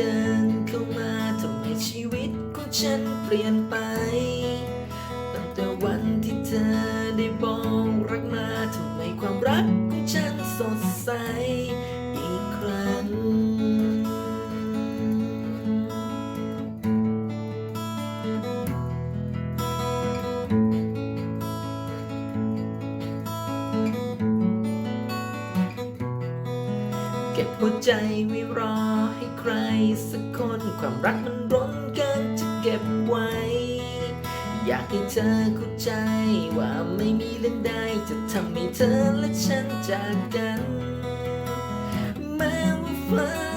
ดินเข้ามาทำให้ชีวิตของฉันเปลี่ยนไปตั้งแต่วันที่เธอได้บอกรักมาทำไมความรักของฉันสดใสอีกครั้งเก็บหัวใจไว้รอ รสักคน ความรักมันร้อนเกินจะเก็บไว้ อยากให้เธอเข้าใจ ว่าไม่มีเรื่องใดจะทำให้เธอและฉันจากกัน แม้ว่าฟ้า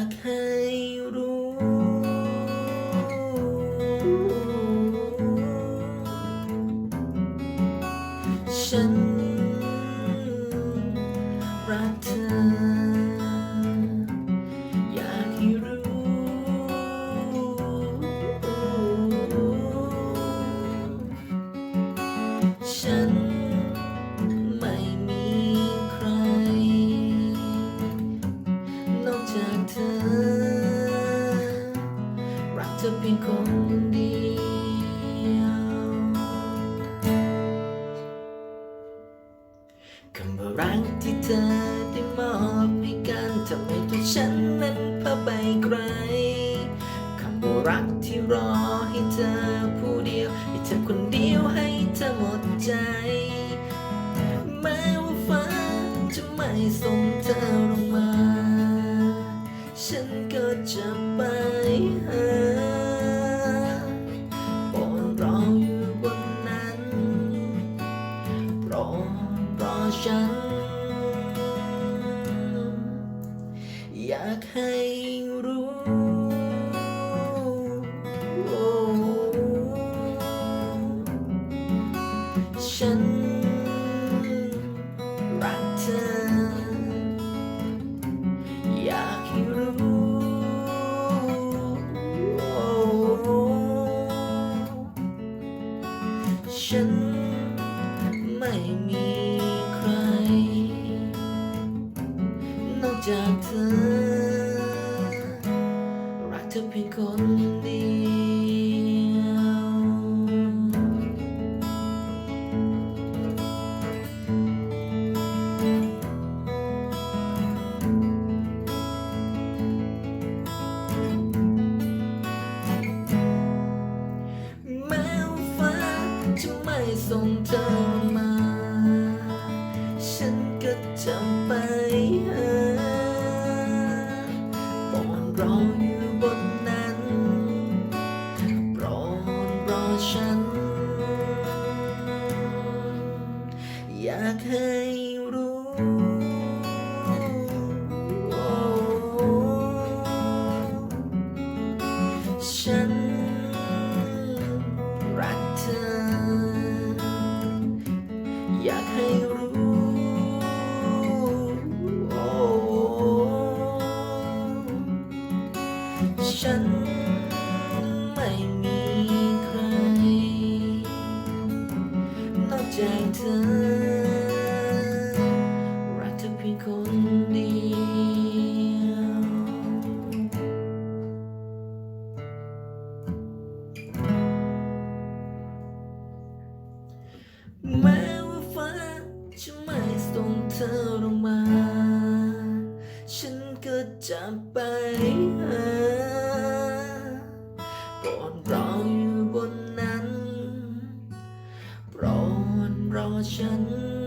ากให้รู้ ฉัน คนเดียวคำว่ารักที่เธอได้มอบให้กันทำให้ตัวฉันนั้นเพ้อไปไกลคำว่ารักที่รอให้เธอผู้เดียว ให้เธอคนเดียวให้เธอหมดใจแม้ว่าฟ้าจะไม่ส่งเธอลงมา ฉันก็จะ อยากให้รู้โอ้ฉัน นอกจา ฉัน อยากให้รู้ ฉันรักเธอ อยากให้รู้ ฉัน จเธอ รักเธอเพียงคนเดียวแม้ว่าฟ้าจะไม่ส่งเธอลงมา ฉันก็จะไปหาก่อนรอ ฉัน